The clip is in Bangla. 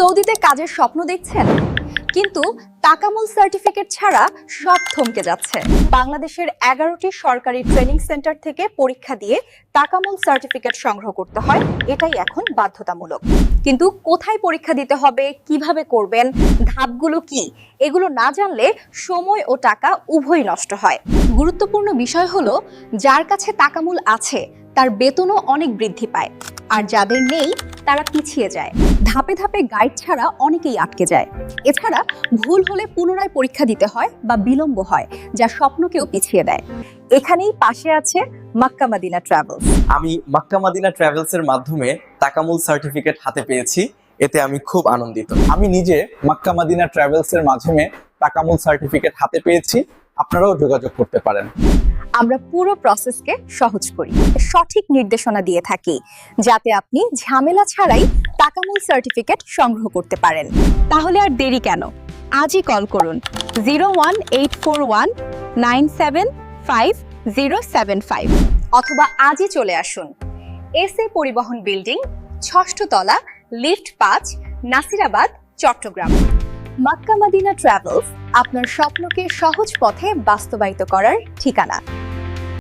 সৌদিতে কাজের স্বপ্ন দেখছেন? কিন্তু তাকামুল সার্টিফিকেট ছাড়া সব থমকে যাচ্ছে। বাংলাদেশের এগারোটি সরকারি ট্রেনিং সেন্টার থেকে পরীক্ষা দিয়ে তাকামুল সার্টিফিকেট সংগ্রহ করতে হয়, এটাই এখন বাধ্যতামূলক। কিন্তু কোথায় পরীক্ষা দিতে হবে, কীভাবে করবেন, ধাপগুলো কি, এগুলো না জানলে সময় ও টাকা উভয়ই নষ্ট হয়। গুরুত্বপূর্ণ বিষয় হলো, যার কাছে তাকামুল আছে তার বেতনও অনেক বৃদ্ধি পায়। আর যাদের নেই, তারা পিছিয়ে যায়। ধাপে ধাপে গাইড ছাড়া অনেকেই আটকে যায়। এছাড়া ভুল হলে পুনরায় পরীক্ষা দিতে হয় বা বিলম্ব হয়, যা স্বপ্নকেও পিছিয়ে দেয়। এখানেই পাশে আছে মাক্কা মাদিনা ট্রাভেলস আমি মাক্কা মাদিনা ট্রাভেলস এর মাধ্যমে তাকামুল সার্টিফিকেট হাতে পেয়েছি, এতে আমি খুব আনন্দিত। আমি নিজে মাক্কা মাদিনা ট্রাভেলস এর মাধ্যমে তাকামুল সার্টিফিকেট হাতে পেয়েছি আপনারাও যোগাযোগ করতে পারেন। আমরা পুরো প্রসেসকে সহজ করি, সঠিক নির্দেশনা দিয়ে থাকি, যাতে আপনি ঝামেলা ছাড়াই তাকামুল সার্টিফিকেট সংগ্রহ করতে পারেন। তাহলে আর দেরি কেন? আজই কল করুন জিরো অথবা আজই চলে আসুন। এস এ পরিবহন বিল্ডিং, ষষ্ঠ তলা, লিফট পাঁচ, নাসিরাবাদ, চট্টগ্রাম। মাক্কা মাদিনা ট্রাভেলস আপনার স্বপ্নকে সহজ পথে বাস্তবায়িত করার ঠিকানা।